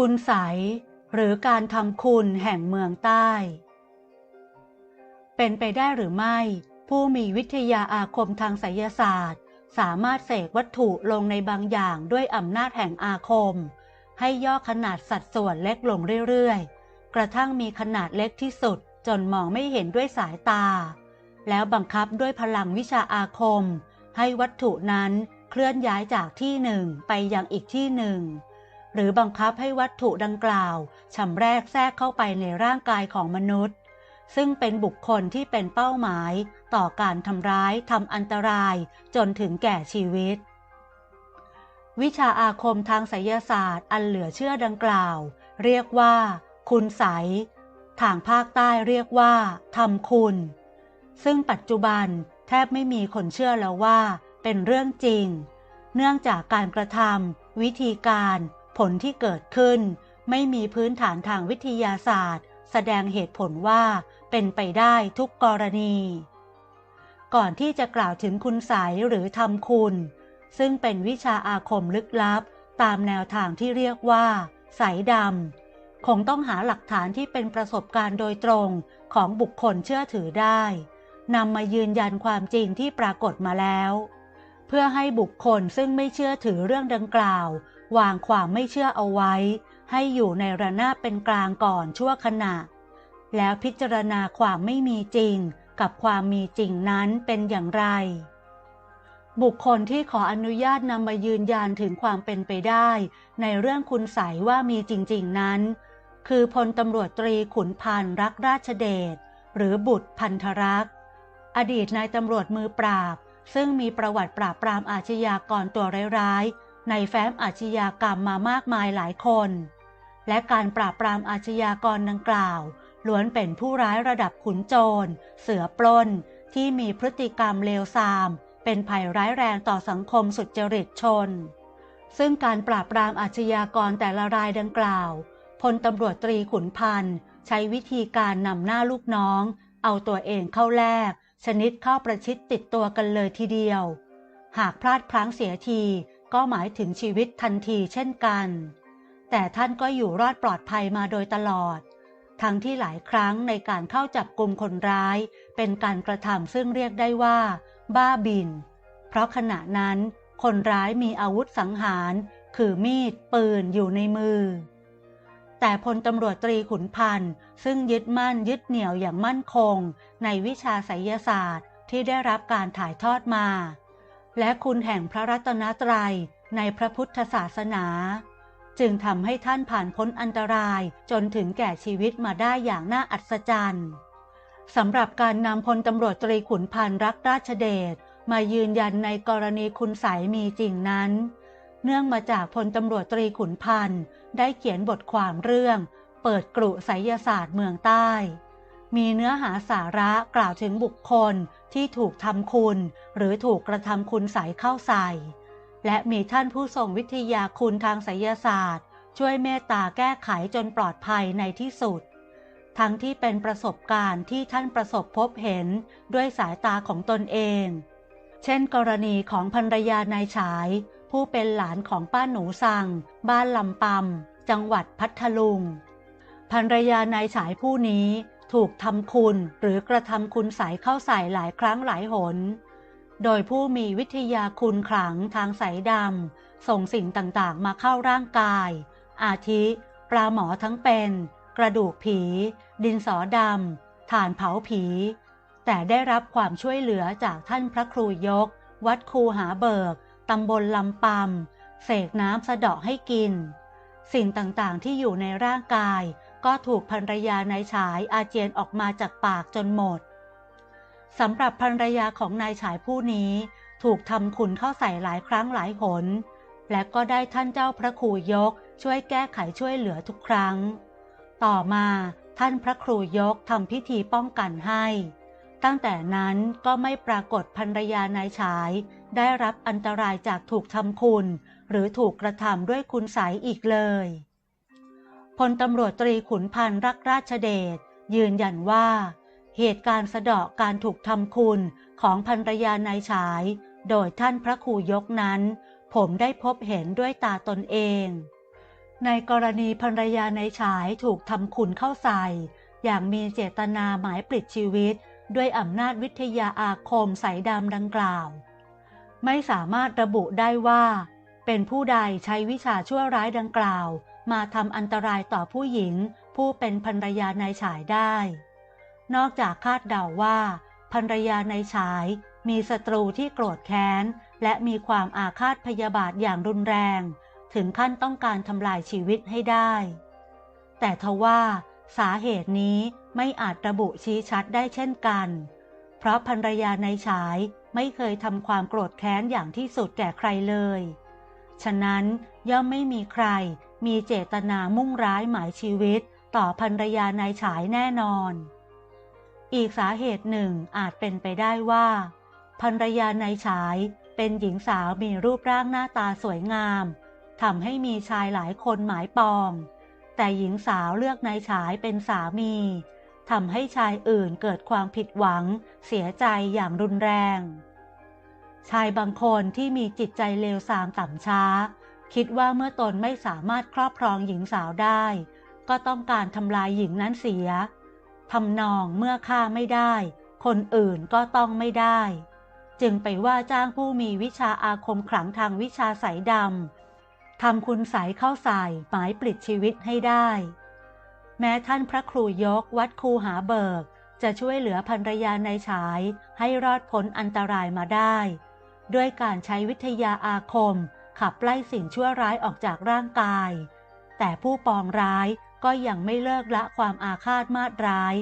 คุณใสหรือการทำคุณแห่งเมืองใต้ เป็นไปได้หรือไม่ ผู้มีวิทยาอาคมทางไสยศาสตร์ สามารถเสกวัตถุลงในบางอย่างด้วยอำนาจแห่งอาคม ให้ย่อขนาดสัดส่วนเล็กลงเรื่อยๆ กระทั่งมีขนาดเล็กที่สุดจนมองไม่เห็นด้วยสายตา แล้วบังคับด้วยพลังวิชาอาคม ให้วัตถุนั้นเคลื่อนย้ายจากที่หนึ่งไปยังอีกที่หนึ่ง หรือบังคับให้วัตถุดังกล่าวชำแรกแทรกเข้าไปในร่างกายของมนุษย์ ซึ่งเป็นบุคคลที่เป็นเป้าหมาย ต่อการทำร้ายทำอันตรายจนถึงแก่ชีวิต วิชาอาคมทางไสยศาสตร์อันเหลือเชื่อดังกล่าว เรียกว่า คุณใสทางภาคใต้เรียกว่าทำคุณ ซึ่งปัจจุบันแทบไม่มีคนเชื่อแล้วว่า เป็นเรื่องจริง เนื่องจากการกระทำวิธีการ ผลที่เกิดขึ้น ไม่มีพื้นฐานทางวิทยาศาสตร์ แสดงเหตุผลว่าเป็นไปได้ทุกกรณี ก่อนที่จะกล่าวถึงคุณใสยหรือทำคุณ ซึ่งเป็นวิชาอาคมลึกลับ ตามแนวทางที่เรียกว่า สายดำคงต้องหาหลักฐานที่เป็นประสบการณ์โดยตรงของบุคคลเชื่อถือได้นำมายืนยันความจริงที่ปรากฏมาแล้ว เพื่อให้บุคคลซึ่งไม่เชื่อถือเรื่องดังกล่าว วางความไม่เชื่อเอาไว้ ให้อยู่ในระนาบเป็นกลางก่อนชั่วขณะ แล้วพิจารณาความไม่มีจริงกับความมีจริงนั้นเป็นอย่างไร บุคคลที่ขออนุญาตนำมายืนยันถึงความเป็นไปได้ ในเรื่องคุณใสว่ามีจริง ๆ นั้น คือพลตำรวจตรีขุนพันธ์รักราชเดชหรือบุตรพันธรักษ์อดีตนายตำรวจมือปราบ ซึ่งมีประวัติปราบปรามอาชญากรตัวร้ายๆ ในแฟ้มอาชญากรรมมามากมายหลายคน และการปราบปรามอาชญากรดังกล่าว ล้วนเป็นผู้ร้ายระดับขุนโจร เสือปล้น ที่มีพฤติกรรมเลวทราม เป็นภัยร้ายแรงต่อสังคมสุจริตชน ซึ่งการปราบปรามอาชญากรแต่ละรายดังกล่าวพลตำรวจตรีขุนพันธ์ใช้วิธีการนำหน้าลูกน้อง เอาตัวเองเข้าแลกชนิดเข้าประชิดติดตัวกันเลยทีเดียว หากพลาดพลั้งเสียที ก็หมายถึงชีวิตทันทีเช่นกัน แต่ท่านก็อยู่รอดปลอดภัยมาโดยตลอด ทั้งที่หลายครั้งในการเข้าจับกลุ่มคนร้าย เป็นการกระทำซึ่งเรียกได้ว่า บ้าบิน เพราะขณะนั้นคนร้ายมีอาวุธสังหาร คือมีดปืนอยู่ในมือ แต่พลตำรวจตรีขุนพันธ์ซึ่งยึดมั่นยึดเหนี่ยวอย่างมั่นคง ในวิชาไสยศาสตร์ที่ได้รับการถ่ายทอดมา และคุณแห่งพระรัตนตรัยในพระพุทธศาสนา จึงทำให้ท่านผ่านพ้นอันตรายจนถึงแก่ชีวิตมาได้อย่างน่าอัศจรรย์สำหรับการนำพลตำรวจตรีขุนพันธ์รักราชเดชมายืนยันในกรณีคุณใสยมีจริงนั้น เนื่องมาจากพลตำรวจตรีขุนพันธ์ได้เขียนบทความเรื่อง เปิดกรุไสยศาสตร์เมืองใต้ มีเนื้อหาสาระกล่าวถึงบุคคลที่ถูกทำคุณ หรือถูกกระทำคุณใสยเข้าใส่ และมีท่านผู้ทรงวิทยาคุณทางไสยศาสตร์ ช่วยเมตตาแก้ไขจนปลอดภัยในที่สุด ทั้งที่เป็นประสบการณ์ที่ท่านประสบพบเห็นด้วยสายตาของตนเอง เช่น กรณีของภรรยานายฉาย ผู้เป็นหลานของป้าหนูสังบ้านลำปำจังหวัดพัทลุงภรรยานายฉายผู้นี้ ถูกทำคุณหรือกระทำคุณใสเข้าใส่หลายครั้งหลายหน โดยผู้มีวิทยาคุณขลังทางสายดำส่งสิ่งต่างๆ มาเข้าร่างกาย อาทิ ปลาหมอทั้งเป็น กระดูกผี ดินสอดำถ่านเผาผี แต่ได้รับความช่วยเหลือจากท่านพระครูยก วัดครูหาเบิกตำบลลำปำเสกน้ำสะเดาะให้กิน สิ่งต่างๆที่อยู่ในร่างกาย ก็ถูกภรรยานายฉายอาเจียนออกมาจากปากจนหมดสำหรับภรรยาของนายฉายผู้นี้ ถูกทำคุณเข้าใส่หลายครั้งหลายหน และก็ได้ท่านเจ้าพระครูยกช่วยแก้ไขช่วยเหลือทุกครั้ง ต่อมาท่านพระครูยกทำพิธีป้องกันให้ ตั้งแต่นั้นก็ไม่ปรากฏภรรยานายฉาย ได้รับอันตรายจากถูกทำคุณ หรือถูกกระทำด้วยคุณใสยอีกเลย พลตำรวจตรีขุนพันธ์รักราชเดชยืนยันว่า เหตุการณ์สะเดาะการถูกทำคุณของภรรยานายฉาย โดยท่านพระครูยกนั้น ผมได้พบเห็นด้วยตาตนเอง ในกรณีภรรยาในฉายถูกทำคุณเข้าใส่ อย่างมีเจตนาหมายปลิดชีวิต ด้วยอำนาจวิทยาอาคมสายดำดังกล่าว ไม่สามารถระบุได้ว่า เป็นผู้ใดใช้วิชาชั่วร้ายดังกล่าว มาทำอันตรายต่อผู้หญิง ผู้เป็นภรรยาในฉายได้ นอกจากคาดเดาว่าภรรยาในฉายมีศัตรูที่โกรธแค้น และมีความอาฆาตพยาบาทอย่างรุนแรง ถึงขั้นต้องการทำลายชีวิตให้ได้ แต่ทว่าสาเหตุนี้ไม่อาจระบุชี้ชัดได้เช่นกัน เพราะภรรยาในฉายไม่เคยทำความโกรธแค้นอย่างที่สุดแก่ใครเลย ฉะนั้นย่อมไม่มีใคร มีเจตนามุ่งร้ายหมายชีวิตต่อภรรยาในฉายแน่นอน อีกสาเหตุหนึ่งอาจเป็นไปได้ว่าภรรยาในฉายเป็นหญิงสาวมีรูปร่างหน้าตาสวยงามทำให้มีชายหลายคนหมายปอง แต่หญิงสาวเลือกนายฉายเป็นสามีทำให้ชายอื่นเกิดความผิดหวัง เสียใจอย่างรุนแรง ชายบางคนที่มีจิตใจเลวทรามต่ำช้า คิดว่าเมื่อตนไม่สามารถครอบครองหญิงสาวได้ ก็ต้องการทำลายหญิงนั้นเสียทำนองเมื่อฆ่าไม่ได้ คนอื่นก็ต้องไม่ได้ จึงไปว่าจ้างผู้มีวิชาอาคมขลังทางวิชาสายดำทำคุณใสเข้าใส่หมายปลิดชีวิตให้ได้ แม้ท่านพระครูยกวัดคูหาเบิก จะช่วยเหลือภรรยาในฉายให้รอดพ้นอันตรายมาได้ ด้วยการใช้วิทยาอาคม ขับไล่สิ่งชั่วร้ายออกจากร่างกาย แต่ผู้ปองร้ายก็ยังไม่เลิกละความอาฆาตมาดร้าย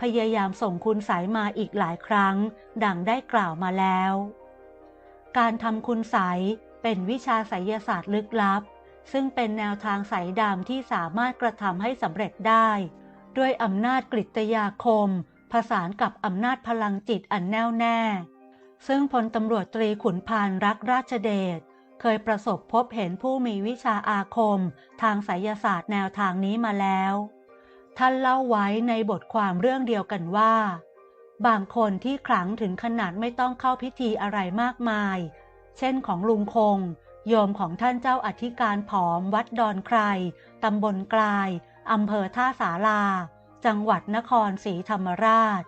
พยายามส่งคุณสายมาอีกหลายครั้ง ดังได้กล่าวมาแล้ว การทำคุณสายเป็นวิชาไสยศาสตร์ลึกลับ ซึ่งเป็นแนวทางสายดำที่สามารถกระทำให้สำเร็จได้ ด้วยอำนาจกฤตยาคม ผสานกับอำนาจพลังจิตอันแน่วแน่ ซึ่งพลตำรวจตรีขุนพานรักราชเดช เคยประสบพบเห็นผู้มีวิชาอาคม ทางไสยศาสตร์แนวทางนี้มาแล้ว ท่านเล่าไว้ในบทความเรื่องเดียวกันว่า บางคนที่ขลังถึงขนาดไม่ต้องเข้าพิธีอะไรมากมาย เช่นของลุงคง โยมของท่านเจ้าอธิการผอมวัดดอนใครตำบลกลายอำเภอท่าสาลา จังหวัดนครศรีธรรมราช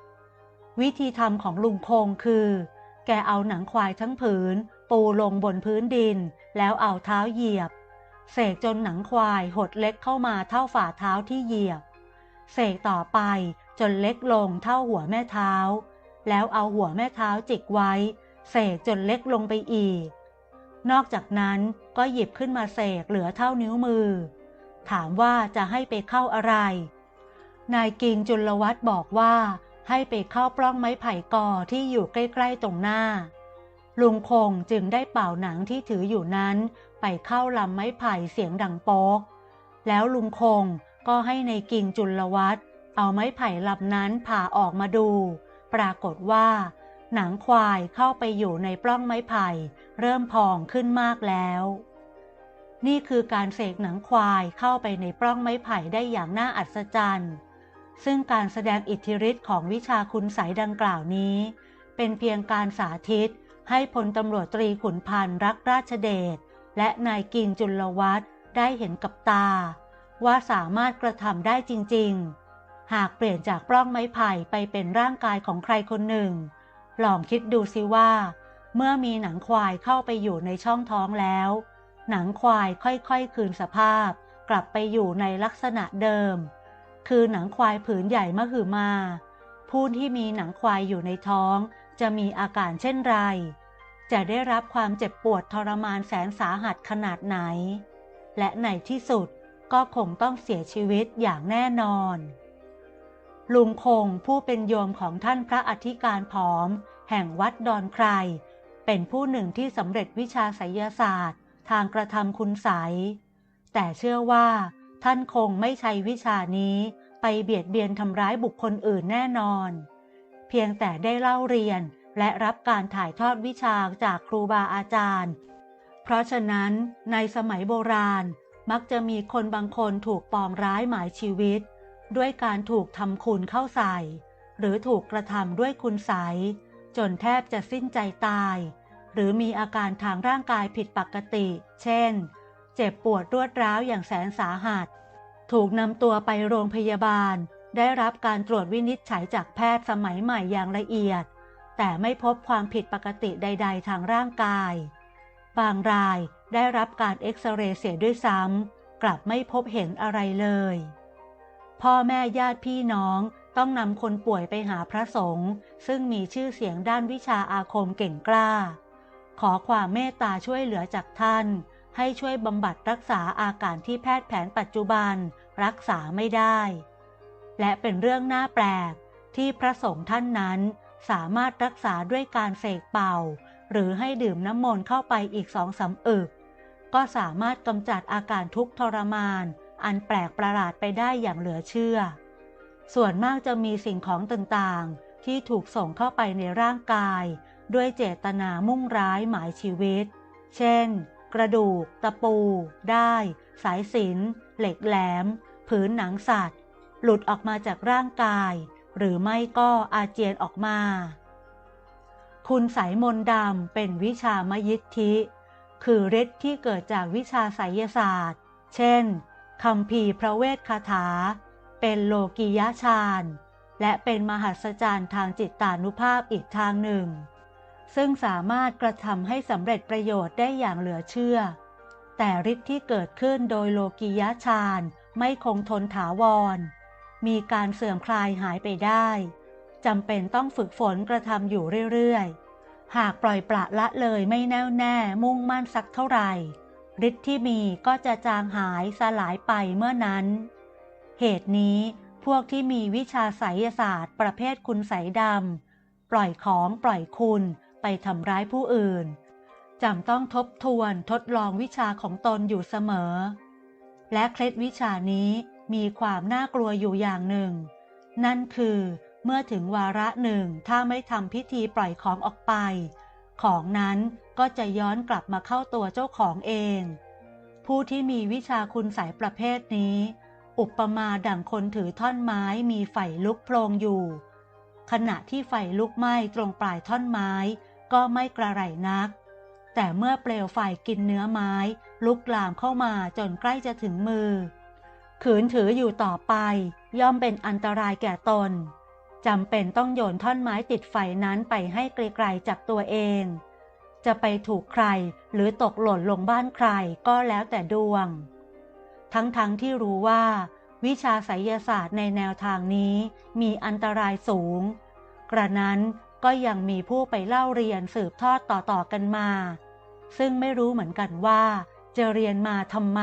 วิธีทำของลุงคงคือ แกเอาหนังควายทั้งผืน ปูลงบนพื้นดิน แล้วเอาเท้าเหยียบ เสกจนหนังควายหดเล็กเข้ามาเท่าฝ่าเท้าที่เหยียบ เสกต่อไปจนเล็กลงเท่าหัวแม่เท้า แล้วเอาหัวแม่เท้าจิกไว้ เสกจนเล็กลงไปอีก นอกจากนั้นก็หยิบขึ้นมาเสกเหลือเท่านิ้วมือ ถามว่าจะให้ไปเข้าอะไร นายกิงจุลวัฒน์บอกว่าให้ไปเข้าปล้องไม้ไผ่กอที่อยู่ใกล้ ๆ ตรงหน้า ลุงคงจึงได้เป่าหนังที่ถืออยู่นั้น ไปเข้าลำไม้ไผ่เสียงดังโป๊ก แล้วลุงคงก็ให้ในกิ่งจุลวัตเอาไม้ไผ่ลำนั้นผ่าออกมาดู ปรากฏว่า หนังควายเข้าไปอยู่ในปล้องไม้ไผ่ เริ่มพองขึ้นมากแล้ว นี่คือการเสกหนังควายเข้าไปในปล้องไม้ไผ่ได้อย่างน่าอัศจรรย์ซึ่งการแสดงอิทธิฤทธิ์ของวิชาคุณสายดังกล่าวนี้ เป็นเพียงการสาธิต ให้พลตำรวจตรีขุนพันธ์รักราชเดชและนายกิงจุลวัฒน์ได้เห็นกับตา ว่าสามารถกระทำได้จริง ๆ หากเปลี่ยนจากปล้องไม้ไผ่ไปเป็นร่างกายของใครคนหนึ่ง ลองคิดดูสิว่า เมื่อมีหนังควายเข้าไปอยู่ในช่องท้องแล้ว หนังควายค่อยๆ คืนสภาพ กลับไปอยู่ในลักษณะเดิม คือหนังควายผืนใหญ่มหึมาผู้ที่มีหนังควายอยู่ในท้อง จะมีอาการเช่นไร จะได้รับความเจ็บปวดทรมานแสนสาหัสขนาดไหน และในที่สุดก็คงต้องเสียชีวิตอย่างแน่นอน ลุงคงผู้เป็นโยมของท่านพระอธิการผอม แห่งวัดดอนใคร เป็นผู้หนึ่งที่สำเร็จวิชาไสยศาสตร์ ทางกระทำคุณใสแต่เชื่อว่า ท่านคงไม่ใช้วิชานี้ไปเบียดเบียนทำร้ายบุคคลอื่นแน่นอน เพียงแต่ได้เล่าเรียนและรับการถ่ายทอดวิชาจากครูบาอาจารย์ เพราะฉะนั้นในสมัยโบราณมักจะมีคนบางคนถูกปองร้ายหมายชีวิต ด้วยการถูกทำคุณเข้าใส่ หรือถูกกระทำด้วยคุณใสจนแทบจะสิ้นใจตาย หรือมีอาการทางร่างกายผิดปกติ เช่น เจ็บปวดรวดร้าวอย่างแสนสาหัส ถูกนำตัวไปโรงพยาบาล ได้รับการตรวจวินิจฉัยจากแพทย์สมัยใหม่อย่างละเอียด แต่ไม่พบความผิดปกติใด ๆ ทางร่างกาย บางรายได้รับการเอ็กซเรย์เสียด้วยซ้ำ กลับไม่พบเห็นอะไรเลย พ่อแม่ญาติพี่น้องต้องนำคนป่วยไปหาพระสงฆ์ซึ่งมีชื่อเสียงด้านวิชาอาคมเก่งกล้า ขอความเมตตาช่วยเหลือจากท่าน ให้ช่วยบำบัดรักษาอาการที่แพทย์แผนปัจจุบัน รักษาไม่ได้ และเป็นเรื่องน่าแปลก ที่พระสงฆ์ท่านนั้นสามารถรักษาด้วยการเสกเป่า หรือให้ดื่มน้ำมนต์เข้าไปอีกสองสาอึก ก็สามารถกำจัดอาการทุกข์ทรมาน อันแปลกประหลาดไปได้อย่างเหลือเชื่อ ส่วนมากจะมีสิ่งของต่างๆ ที่ถูกส่งเข้าไปในร่างกาย ด้วยเจตนามุ่งร้ายหมายชีวิต เช่น กระดูก ตะปู ได้ สายสิญเหล็กแหลม ผืนหนังสัตว์ หลุดออกมาจากร่างกาย หรือไม่ก็อาเจียนออกมา คุณสายมนดำเป็นวิชามยิทธิ คือฤทธิ์ที่เกิดจากวิชาไสยศาสตร์ เช่นคำพีพระเวทคาถา เป็นโลกิยฌานและเป็นมหัศจรรย์ทางจิตตานุภาพอีกทางหนึ่ง ซึ่งสามารถกระทำให้สำเร็จประโยชน์ได้อย่างเหลือเชื่อ แต่ฤทธิ์ที่เกิดขึ้นโดยโลกิยฌานไม่คงทนถาวร มีการเสื่อมคลายหายไปได้จำเป็นต้องฝึกฝนกระทำอยู่เรื่อยๆ หากปล่อยปละละเลยไม่แน่วแน่มุ่งมั่นสักเท่าไหร่ฤทธิ์ที่มีก็จะจางหายสลายไปเมื่อนั้น เหตุนี้พวกที่มีวิชาไสยศาสตร์ ประเภทคุณใสดำปล่อยของปล่อยคุณไปทำร้ายผู้อื่นจำต้องทบทวนทดลองวิชาของตนอยู่เสมอ และเคล็ดวิชานี้ มีความน่ากลัวอยู่อย่างหนึ่ง นั่นคือเมื่อถึงวาระหนึ่งถ้าไม่ทำพิธีปล่อยของออกไป ของนั้นก็จะย้อนกลับมาเข้าตัวเจ้าของเอง ผู้ที่มีวิชาคุณสายประเภทนี้ อุปมาดั่งคนถือท่อนไม้มีไฟลุกโพลงอยู่ ขณะที่ไฟลุกไหม้ตรงปลายท่อนไม้ ก็ไม่กระไรนัก แต่เมื่อเปลวไฟกินเนื้อไม้ ลุกลามเข้ามาจนใกล้จะถึงมือ ขืนถืออยู่ต่อไป ย่อมเป็นอันตรายแก่ตนจำเป็นต้องโยนท่อนไม้ติดไฟนั้นไปให้ไกลๆจากตัวเอง จะไปถูกใครหรือตกหล่นลงบ้านใครก็แล้วแต่ดวง ทั้งๆทที่รู้ว่า วิชาไสยศาสตร์ในแนวทางนี้มีอันตรายสูง กระนั้นก็ยังมีผู้ไปเล่าเรียนสืบทอดต่อๆกันมา ซึ่งไม่รู้เหมือนกันว่าจะเรียนมาทำไม